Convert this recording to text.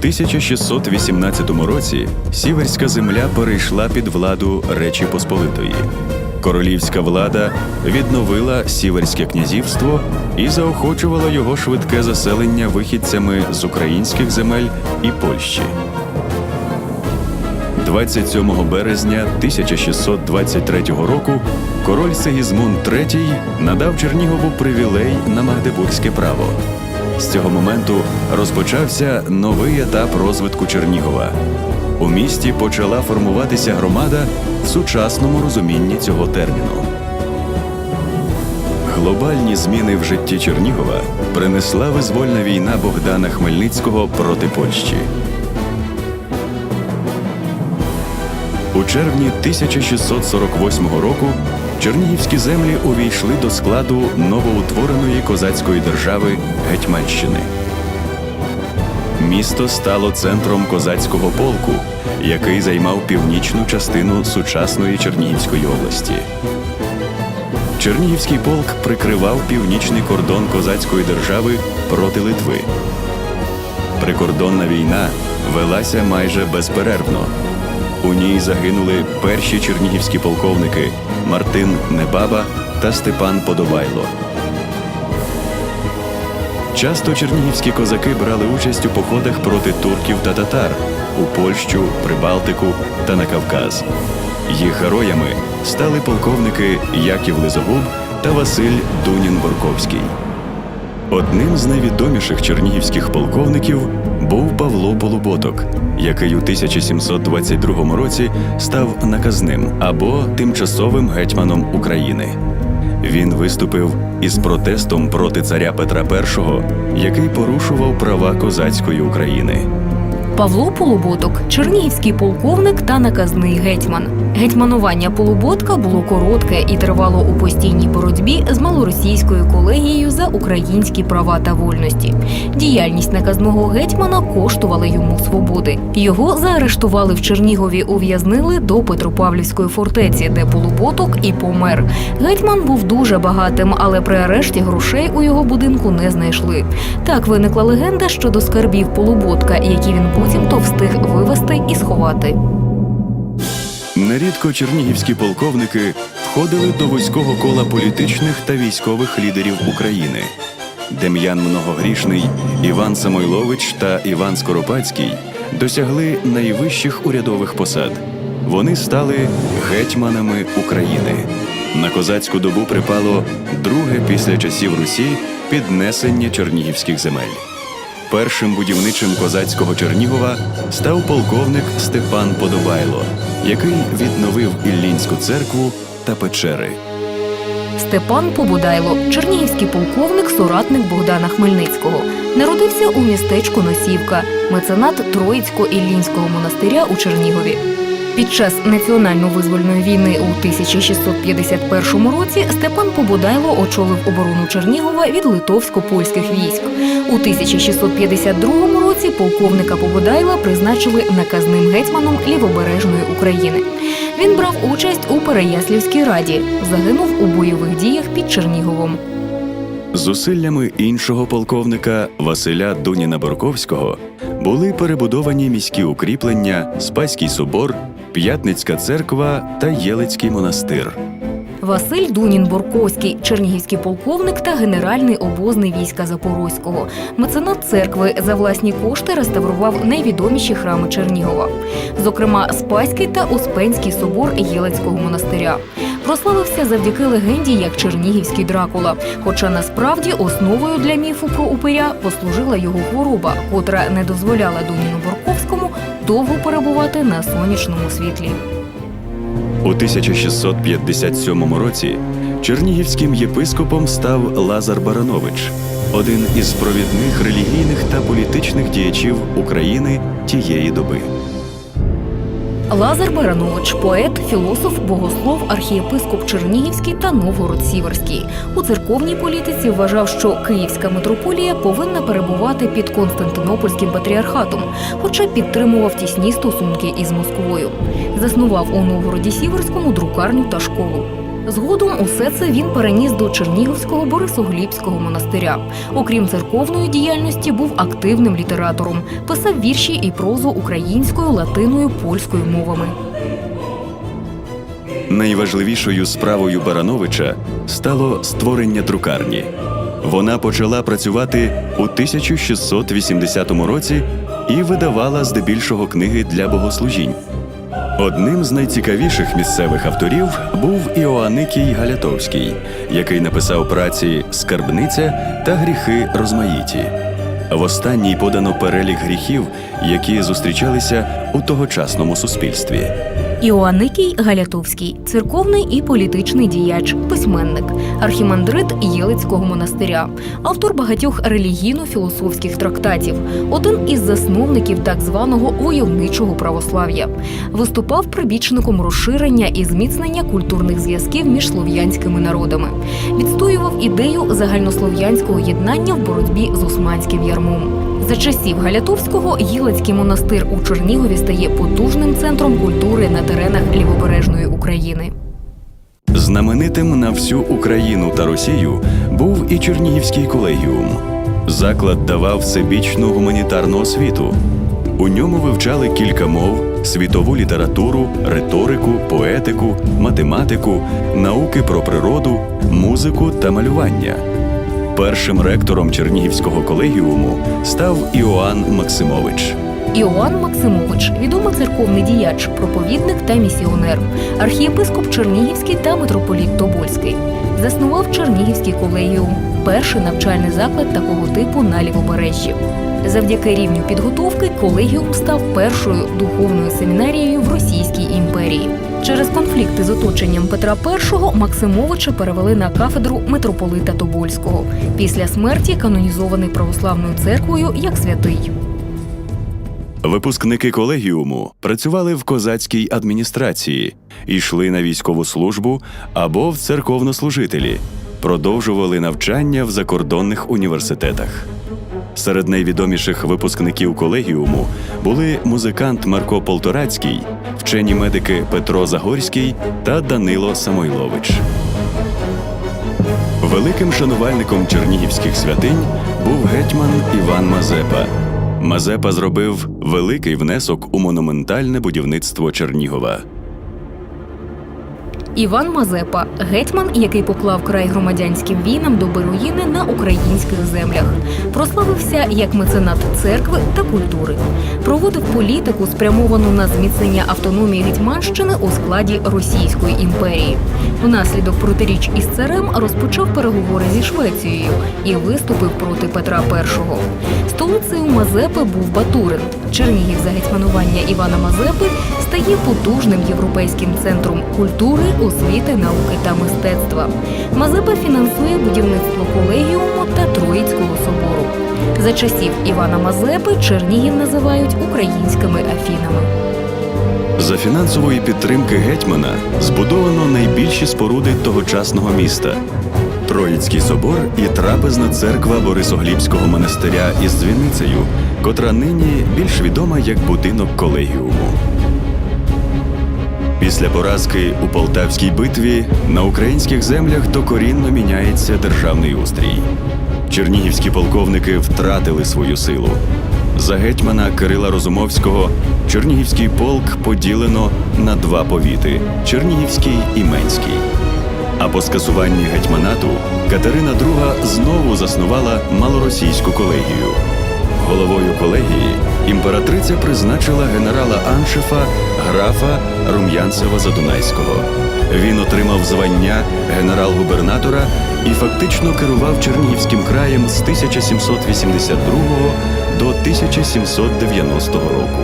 1618 році сіверська земля перейшла під владу Речі Посполитої. Королівська влада відновила сіверське князівство і заохочувала його швидке заселення вихідцями з українських земель і Польщі. 27 березня 1623 року король Сигізмунд III надав Чернігову привілей на магдебурзьке право. З цього моменту розпочався новий етап розвитку Чернігова. У місті почала формуватися громада в сучасному розумінні цього терміну. Глобальні зміни в житті Чернігова принесла визвольна війна Богдана Хмельницького проти Польщі. У червні 1648 року чернігівські землі увійшли до складу новоутвореної козацької держави Гетьманщини. Місто стало центром козацького полку, який займав північну частину сучасної Чернігівської області. Чернігівський полк прикривав північний кордон козацької держави проти Литви. Прикордонна війна велася майже безперервно. У ній загинули перші чернігівські полковники Мартин Небаба та Степан Подобайло. Часто чернігівські козаки брали участь у походах проти турків та татар у Польщу, Прибалтику та на Кавказ. Їх героями стали полковники Яків Лизогуб та Василь Дунін-Борковський. Одним з найвідоміших чернігівських полковників був Павло Полуботок, який у 1722 році став наказним або тимчасовим гетьманом України. Він виступив із протестом проти царя Петра І, який порушував права козацької України. Павло Полуботок, чернігівський полковник та наказний гетьман. Гетьманування Полуботка було коротке і тривало у постійній боротьбі з малоросійською колегією за українські права та вольності. Діяльність наказного гетьмана коштувала йому свободи. Його заарештували в Чернігові, ув'язнили до Петропавлівської фортеці, де Полуботок і помер. Гетьман був дуже багатим, але при арешті грошей у його будинку не знайшли. Так виникла легенда щодо скарбів Полуботка, які він буцімто встиг вивезти і сховати. Нерідко чернігівські полковники входили до вузького кола політичних та військових лідерів України. Дем'ян Многогрішний, Іван Самойлович та Іван Скоропадський досягли найвищих урядових посад. Вони стали гетьманами України. На козацьку добу припало друге після часів Русі піднесення чернігівських земель. Першим будівничим козацького Чернігова став полковник Степан Подобайло, який відновив Іллінську церкву та печери. Степан Побудайло, чернігівський полковник, соратник Богдана Хмельницького, народився у містечку Носівка, меценат Троїцько-Іллінського монастиря у Чернігові. Під час національно-визвольної війни у 1651 році Степан Побудайло очолив оборону Чернігова від литовсько-польських військ. У 1652 році полковника Побудайла призначили наказним гетьманом лівобережної України. Він брав участь у Переяслівській раді, загинув у бойових діях під Черніговом. Зусиллями іншого полковника Василя Дуніна Борковського були перебудовані міські укріплення, Спаський собор, П'ятницька церква та Єлицький монастир. Василь Дунін Борковський, чернігівський полковник та генеральний обозний війська Запорозького. Меценат церкви за власні кошти реставрував найвідоміші храми Чернігова, зокрема Спаський та Успенський собор Єлицького монастиря. Прославився завдяки легенді як Чернігівський Дракула. Хоча насправді основою для міфу про упиря послужила його хвороба, котра не дозволяла Дуніну Борковському довго перебувати на сонячному світлі. У 1657 році чернігівським єпископом став Лазар Баранович, один із провідних релігійних та політичних діячів України тієї доби. Лазар Баранович, поет, філософ, богослов, архієпископ Чернігівський та Новгород-Сіверський. У церковній політиці вважав, що Київська митрополія повинна перебувати під Константинопольським патріархатом, хоча підтримував тісні стосунки із Москвою. Заснував у Новгороді Сіверському друкарню та школу. Згодом усе це він переніс до Чернігівського Борисоглібського монастиря. Окрім церковної діяльності, був активним літератором, писав вірші і прозу українською, латиною, польською мовами. Найважливішою справою Барановича стало створення друкарні. Вона почала працювати у 1680 році і видавала здебільшого книги для богослужінь. Одним з найцікавіших місцевих авторів був Іоанникій Галятовський, який написав праці Скарбниця та гріхи розмаїті. В останній подано перелік гріхів, які зустрічалися у тогочасному суспільстві. Іоанникій Галятовський, церковний і політичний діяч, письменник, архімандрит Єлицького монастиря, автор багатьох релігійно-філософських трактатів, один із засновників так званого войовничого православ'я. Виступав прибічником розширення і зміцнення культурних зв'язків між слов'янськими народами. Відстоював ідею загальнослов'янського єднання в боротьбі з османським ярмом. За часів Галятовського Єлицький монастир у Чернігові стає потужним центром культури на теренах лівобережної України. Знаменитим на всю Україну та Росію був і Чернігівський колегіум. Заклад давав всебічну гуманітарну освіту. У ньому вивчали кілька мов, світову літературу, риторику, поетику, математику, науки про природу, музику та малювання. Першим ректором Чернігівського колегіуму став Іоанн Максимович. Іоанн Максимович, відомий церковний діяч, проповідник та місіонер, архієпископ Чернігівський та митрополіт Тобольський. Заснував Чернігівський колегіум, перший навчальний заклад такого типу на лівобережжі. Завдяки рівню підготовки колегіум став першою духовною семінарією в Російській імперії. Через конфлікти з оточенням Петра І Максимовича перевели на кафедру митрополита Тобольського. Після смерті канонізований православною церквою як святий. Випускники колегіуму працювали в козацькій адміністрації, йшли на військову службу або в церковнослужителі, продовжували навчання в закордонних університетах. Серед найвідоміших випускників колегіуму були музикант Марко Полторацький, вчені медики Петро Загорський та Данило Самойлович. Великим шанувальником чернігівських святинь був гетьман Іван Мазепа. Мазепа зробив великий внесок у монументальне будівництво Чернігова. Іван Мазепа, гетьман, який поклав край громадянським війнам доби руїни на українських землях, прославився як меценат церкви та культури, проводив політику, спрямовану на зміцнення автономії Гетьманщини у складі Російської імперії. Внаслідок протиріч із царем розпочав переговори зі Швецією і виступив проти Петра І. Столицею Мазепи був Батурин. Чернігів за гетьманування Івана Мазепи стає потужним європейським центром культури, освіти, науки та мистецтва. Мазепа фінансує будівництво колегіуму та Троїцького собору. За часів Івана Мазепи Чернігів називають українськими Афінами. За фінансової підтримки гетьмана збудовано найбільші споруди тогочасного міста. Троїцький собор і трапезна церква Борисоглібського монастиря із дзвіницею, котра нині більш відома як будинок колегіуму. Після поразки у Полтавській битві на українських землях докорінно міняється державний устрій. Чернігівські полковники втратили свою силу. За гетьмана Кирила Розумовського Чернігівський полк поділено на два повіти Чернігівський і Менський. А по скасуванні гетьманату Катерина II знову заснувала малоросійську колегію. Головою колегії імператриця призначила генерала Аншефа графа Рум'янцева Задунайського. Він отримав звання генерал-губернатора і фактично керував Чернігівським краєм з 1782 до 1790 року.